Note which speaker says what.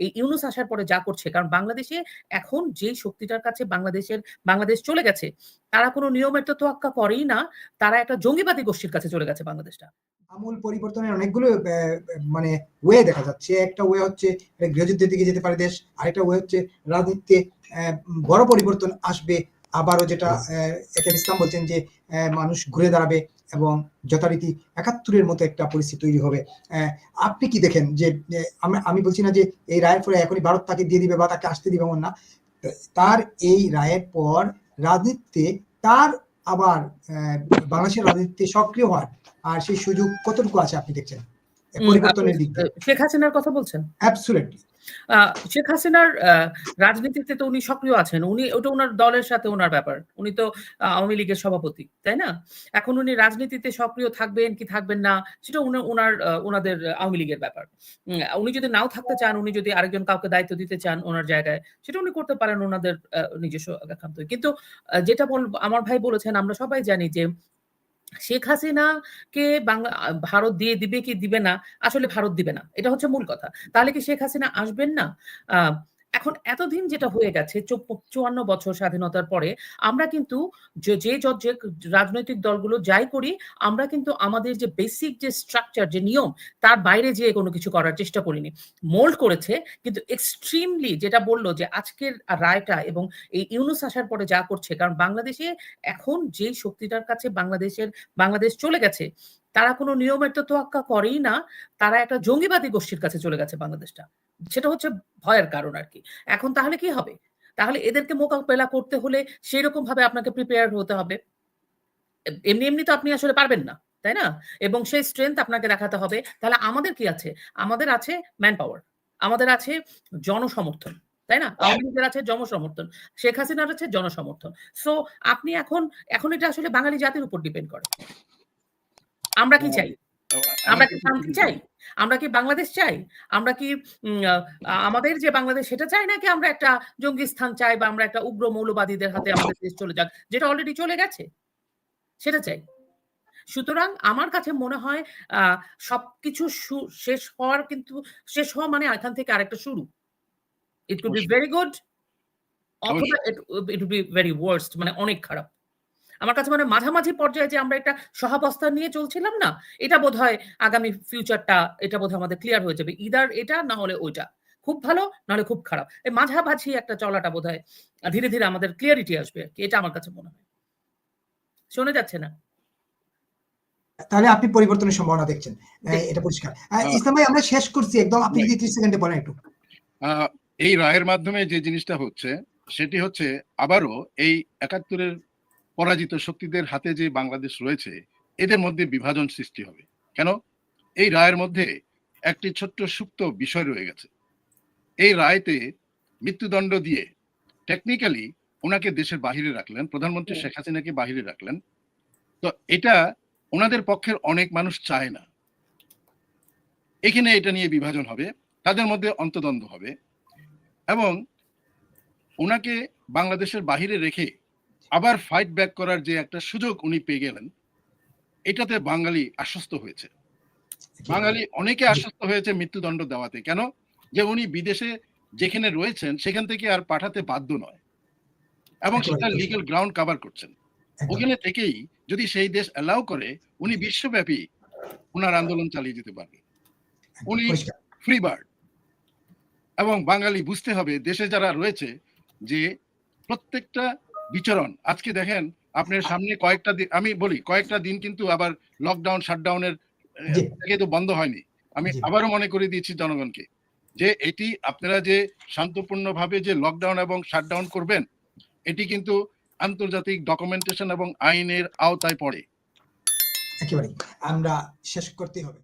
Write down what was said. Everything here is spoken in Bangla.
Speaker 1: এই ইউনুস আসার পরে যা করছে কারণ বাংলাদেশে এখন যেই শক্তিটার কাছে বাংলাদেশের বাংলাদেশ চলে গেছে তারা কোনো নিয়মের তো তোয়াক্কা করেই না তারা একটা জঙ্গিবাদী গোষ্ঠীর কাছে চলে গেছে বাংলাদেশটা।
Speaker 2: আমূল পরিবর্তনের অনেকগুলো আহ, মানে ওয়ে দেখা যাচ্ছে। একটা ওয়ে হচ্ছে গৃহযুদ্ধের দিকে যেতে পারে দেশ আরেকটা ওয়ে হচ্ছে রাজনীতিতে আহ, বড় পরিবর্তন আসবে। আবারও যেটা একে ইসলাম বলছেন যে আহ, মানুষ ঘুরে দাঁড়াবে। এবং যথারীতি একাত্তরের মতো একটা পরিস্থিতি তৈরি হবে। আপনি কি দেখেন যে আমি- বলছি না যে এই রায়ের পরে এখনই ভারত তাকে দিয়ে দিবে বা তাকে আসতে দিবে এমন না। তার এই রায়ের পর রাজনীতিতে তার আবার বাংলাদেশের রাজনীতিতে সক্রিয় হওয়ার আর সেই সুযোগ কতটুকু আছে আপনি দেখছেন? পরিবর্তনের দিক
Speaker 1: শেখ হাসিনার কথা বলছেন?
Speaker 2: অ্যাবসুলেটলি
Speaker 1: শেখ হাসিনার রাজনীতিতে তো উনি সক্রিয় আছেন। উনি, ওটা ওনার দলের সাথে ওনার ব্যাপার। উনি তো আওয়ামী লীগের সভাপতি, তাই না? এখন উনি রাজনীতিতে সক্রিয় থাকবেন কি থাকবেন না, সেটা ওনার ওনাদের আওয়ামী লীগের ব্যাপার। উনি যদি নাও থাকতে চান, উনি যদি আরেকজন কাউকে দায়িত্ব দিতে চান ওনার জায়গায়, সেটা উনি করতে পারেন ওনাদের নিজস্ব কিন্তু যেটা বল, আমার ভাই বলেছেন, আমরা সবাই জানি যে শেখ হাসিনা কে বাংলা, ভারত দিয়ে দিবে কি দিবে না? আসলে ভারত দিবে না। এটা হচ্ছে মূল কথা। তাহলে কি শেখ হাসিনা আসবেন না? এখন এতদিন যেটা হয়ে গেছে চুয়ান্ন বছর স্বাধীনতার পরে, আমরা কিন্তু যে যে য- যে রাজনৈতিক দলগুলো যাই করি, আমরা কিন্তু আমাদের যে বেসিক যে স্ট্রাকচার যে নিয়ম, তার বাইরে যেয়ে কোনো কিছু করার চেষ্টা করিনি। মোল্ড করেছে, কিন্তু এক্সট্রিমলি যেটা বলল যে আজকের রায়টা এবং এই ইউনুস আসার পরে যা করছে, কারণ বাংলাদেশে এখন যেই শক্তিটার কাছে বাংলাদেশের, বাংলাদেশ চলে গেছে তারা কোনো নিয়মের তো তোয়াক্কা করেই না, তারা একটা জঙ্গিবাদী গোষ্ঠীর কাছে চলে গেছে বাংলাদেশটা। সেটা হচ্ছে ভয়ের কারণ আর কি। এখন তাহলে কি হবে? তাহলে এদেরকে মোকাবেলা করতে হলে সেই রকম ভাবে আপনাকে প্রিপেয়ার হতে হবে। এমনি এমনি তো আপনি আসলে পারবেন না, তাই না? এবং সেই স্ট্রেংথ আপনাকে দেখাতে হবে। তাহলে আমাদের কি আছে? আমাদের আছে ম্যান পাওয়ার আমাদের আছে জনসমর্থন, তাই না? লীগের আছে জনসমর্থন, শেখ হাসিনার আছে জনসমর্থন। সো আপনি এখন এখন এটা আসলে বাঙালি জাতির উপর ডিপেন্ড করে। আমরা কি চাই? আমরা কি শান্তি চাই? আমরা কি বাংলাদেশ চাই? আমরা কি আমাদের যে বাংলাদেশ সেটা চাই নাকি আমরা একটা জঙ্গি স্থান চাই বা আমরা একটা উগ্র মৌলবাদীদের হাতে আমাদের দেশ চলে যাক যেটা অলরেডি চলে গেছে? সেটা চাই। সুতরাং আমার কাছে মনে হয় আহ সবকিছু শেষ হওয়ার কিন্তু শেষ হওয়া মানে এখান থেকে আরেকটা শুরু। It could be very good অথবা it would be very worst মানে অনেক খারাপ। আমার কাছে মানে মাঝামাঝি পর্যায়ে যে আমরা একটা সহাবস্থান নিয়ে চলছিলাম না এটা বোধ হয় আগামী ফিউচারটা এটা বোধহয় আমাদের ক্লিয়ার হয়ে যাবে। ইদার এটা না হলে ওইটা। খুব ভালো নাহলে খুব খারাপ। এই মাঝামাঝি একটা চলাটা বোধ হয় ধীরে ধীরে আমাদের ক্লিয়ারিটি আসবে আর কি এটা আমার কাছে মনে হয়। শোনা যাচ্ছে না?
Speaker 2: তাহলে আপনি পরিবর্তনের সম্ভাবনা দেখছেন। এটা পরিষ্কার।
Speaker 3: হ্যাঁ।
Speaker 2: ইসলাম ভাই আমরা শেষ করছি একদম। আপনি যদি ত্রিশ সেকেন্ডে বলেন একটু।
Speaker 3: আহ, এই রায়ের মাধ্যমে যে জিনিসটা হচ্ছে সেটি হচ্ছে আবারও এই একাত্তরের পরাজিত শক্তিদের হাতে যে বাংলাদেশ রয়েছে এদের মধ্যে বিভাজন সৃষ্টি হবে। কেন? এই রায়ের মধ্যে একটি ছোট্ট সুপ্ত বিষয় রয়ে গেছে। এই রায়তে মৃত্যুদণ্ড দিয়ে টেকনিক্যালি ওনাকে দেশের বাহিরে রাখলেন প্রধানমন্ত্রী শেখ হাসিনাকে বাহিরে রাখলেন। তো এটা ওনাদের পক্ষের অনেক মানুষ চায় না। এখানে এটা নিয়ে বিভাজন হবে তাদের মধ্যে অন্তদ্বন্দ্ব হবে। এবং ওনাকে বাংলাদেশের বাহিরে রেখে আবার ফাইট ব্যাক করার যে একটা সুযোগ উনি পেয়ে গেলেন এটাতে বাঙালি আশ্বস্ত হয়েছে। বাঙালি অনেকে আশ্বস্ত হয়েছে মৃত্যুদণ্ড দেওয়াতে। কেন? যে উনি বিদেশে যেখানে রয়েছেন সেখান থেকে আর পাঠাতে বাধ্য নয়। এবং সেটা। লিগ্যাল গ্রাউন্ড কভার করছেন। ওখানে থেকেই যদি সেই দেশ অ্যালাউ করে উনি বিশ্বব্যাপী ওনার আন্দোলন চালিয়ে যেতে পারবে। উনি-। ফ্রি বার্ড এবং বাঙালি বুঝতে হবে দেশে যারা রয়েছে যে প্রত্যেকটা বিচরণ। আজকে দেখেন আপনার সামনে কয়েকটা দিন আমি বলি কয়েকটা দিন কিন্তু আবার লকডাউন শাটডাউনের। তো বন্ধ হয়নি। আমি আবারও মনে করে দিয়েছি জনগণকে যে এটি আপনারা যে শান্তপূর্ণভাবে যে লকডাউন এবং শাটডাউন করবেন এটি কিন্তু আন্তর্জাতিক ডকুমেন্টেশন এবং আইনের আওতায় পড়ে।
Speaker 2: একেবারে আমরা শেষ করতে হবে।